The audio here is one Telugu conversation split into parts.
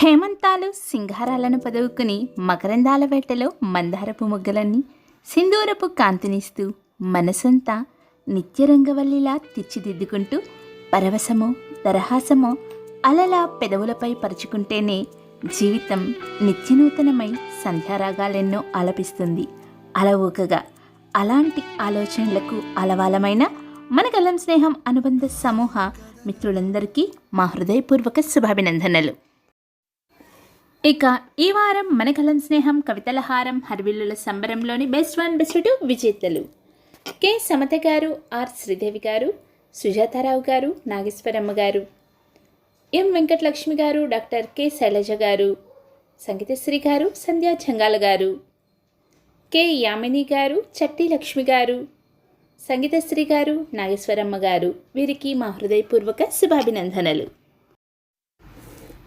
హేమంతాలు సింగారాలను పదువుకుని మకరందాల వేటలో మందారపు మొగ్గలన్నీ సింధూరపు కాంతినిస్తూ మనసంతా నిత్యరంగవల్లిలా తీర్చిదిద్దుకుంటూ పరవశమో దరహాసమో అలలా పెదవులపై పరుచుకుంటేనే జీవితం నిత్యనూతనమై సంధ్యారాగాలెన్నో ఆలపిస్తుంది. అలవోకగా అలాంటి ఆలోచనలకు అలవాలమైన మన కలం స్నేహం అనుబంధ సమూహ మిత్రులందరికీ మా హృదయపూర్వక శుభాభినందనలు. ఇక ఈ వారం మనకలం స్నేహం కవితల హారం హరివిల్లుల సంబరంలోని బెస్ట్ వన్ బెస్ట్ టూ విజేతలు. కె. సమత గారు ఆర్. శ్రీదేవి గారు సుజాతారావు గారు నాగేశ్వరమ్మ గారు. ఎం. వెంకటలక్ష్మి గారు డాక్టర్ కె. శైలజ గారు సంగీతశ్రీ గారు సంధ్యా చంగాల గారు. కె. యామిని గారు చట్టి లక్ష్మి గారు. సంగీతశ్రీ గారు నాగేశ్వరమ్మ గారు. వీరికి మా హృదయపూర్వక శుభాభినందనలు.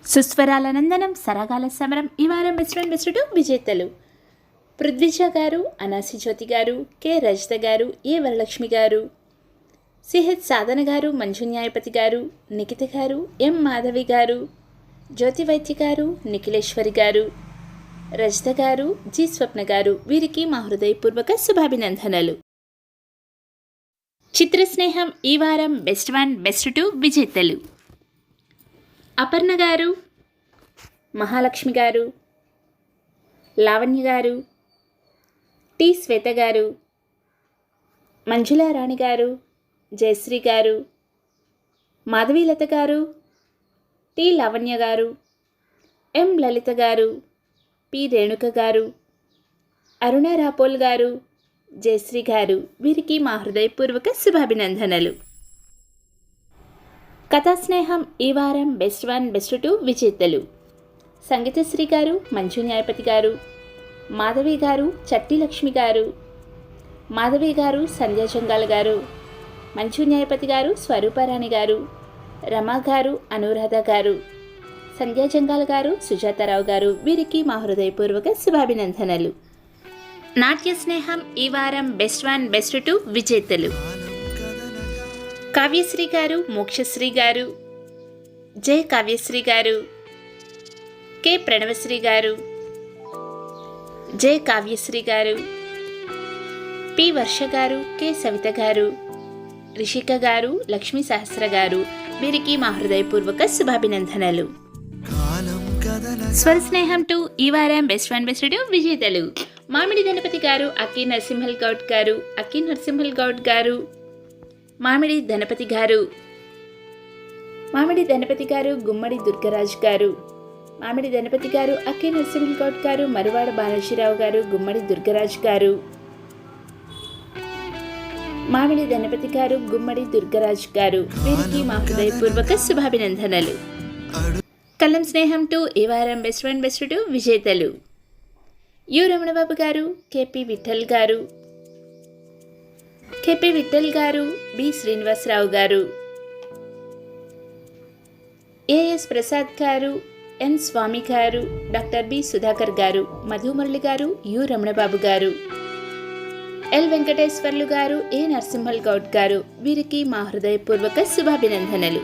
సుస్వరాల నందనం సరగాల సమరం ఈ వారం బెస్ట్ ఫ్రెండ్ బెస్ట్ టూ విజేతలు. పృథ్విజ గారు అనాసి జ్యోతి గారు కె. రజిత గారు ఏ. వరలక్ష్మి గారు సిహెచ్. సాధన గారు మంజు న్యాయపతి గారు నిఖిత గారు ఎం. మాధవి గారు జ్యోతి వైద్య గారు నిఖిలేశ్వరి గారు రజిత గారు జి. స్వప్న గారు వీరికి మా హృదయపూర్వక శుభాభినందనలు. చిత్రస్నేహం ఈ వారం బెస్ట్ వన్ బెస్ట్ టూ విజేతలు. అపర్ణ గారు మహాలక్ష్మి గారు లావణ్య గారు టి. శ్వేత గారు మంజులారాణి గారు జయశ్రీ గారు మాధవీలత గారు టి. లావణ్య గారు ఎం. లలిత గారు పి. రేణుక గారు అరుణ రాపోల్ గారు జయశ్రీ గారు. వీరికి మా హృదయపూర్వక శుభాభినందనలు. కథాస్నేహం ఈ వారం బెస్ట్ వన్ బెస్ట్ టూ విజేతలు. సంగీతశ్రీ గారు మంజు న్యాయపతి గారు మాధవి గారు చట్టి లక్ష్మి గారు మాధవి గారు సంధ్యా జంగాల్ గారు మంచు న్యాయపతి గారు స్వరూపారాణి గారు రమా గారు అనురాధ గారు సంధ్యా జంగాల్ గారు సుజాతారావు గారు వీరికి మా హృదయపూర్వక శుభాభినందనలు. నాట్య స్నేహం ఈ వారం బెస్ట్ వన్ బెస్ట్ టూ విజేతలు. కావ్యశ్రీ గారు మోక్షశ్రీ గారు జై కావ్యశ్రీ గారు కె ప్రణవశ్రీ గారు జై కావ్యశ్రీ గారు పి వర్ష గారు కె సవిత గారు రిషిక గారు లక్ష్మీ సహస్ర గారు. వీరికి మా హృదయపూర్వక శుభాభినందనలు. స్వర స్నేహం టు ఈ వారం బెస్ట్ వన్ బెస్ట్ టూ విజేతలు. మామిడి గణపతి గారు అక్కి నరసింహల్ గౌడ్ గారు అక్కి నరసింహల్ గౌడ్ గారు మామిడి ధనపతి గారు. మామిడి ధనపతి గారు గుమ్మడి దుర్గరాజ్ గారు. మామిడి ధనపతి గారు అక్కి నరసింహగౌడ్ గారు మరువాడ బాలజీరావు గారు గుమ్మడి దుర్గరాజ్ గారు. మామిడి ధనపతి గారు గుమ్మడి దుర్గరాజ్ గారు. వీరికి మా హృదయపూర్వక శుభాభినందనలు. కలం స్నేహం టు ఈ వారం బెస్ట్ వన్ బెస్ట్ టూ విజేతలు. U Ramanababu garu K P Vithal గారు. కెపి విఠల్ గారు బి శ్రీనివాసరావు గారు. ఏఎస్ ప్రసాద్ గారు ఎన్ స్వామి గారు డాక్టర్ బి సుధాకర్ గారు మధుమురళి గారు యు రమణబాబు గారు. ఎల్ వెంకటేశ్వర్లు గారు ఏ నరసింహల్ గౌడ్ గారు వీరికి మా హృదయపూర్వక శుభాభినందనలు.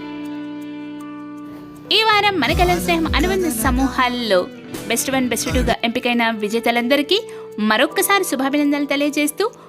ఈ వారం మన కలర్ స్నేహం అనుబంధ సమూహాల్లో బెస్ట్ వన్ బెస్ట్ టూగా ఎంపికైన విజేతలందరికీ మరొక్కసారి శుభాభినందనలు తెలియజేస్తూ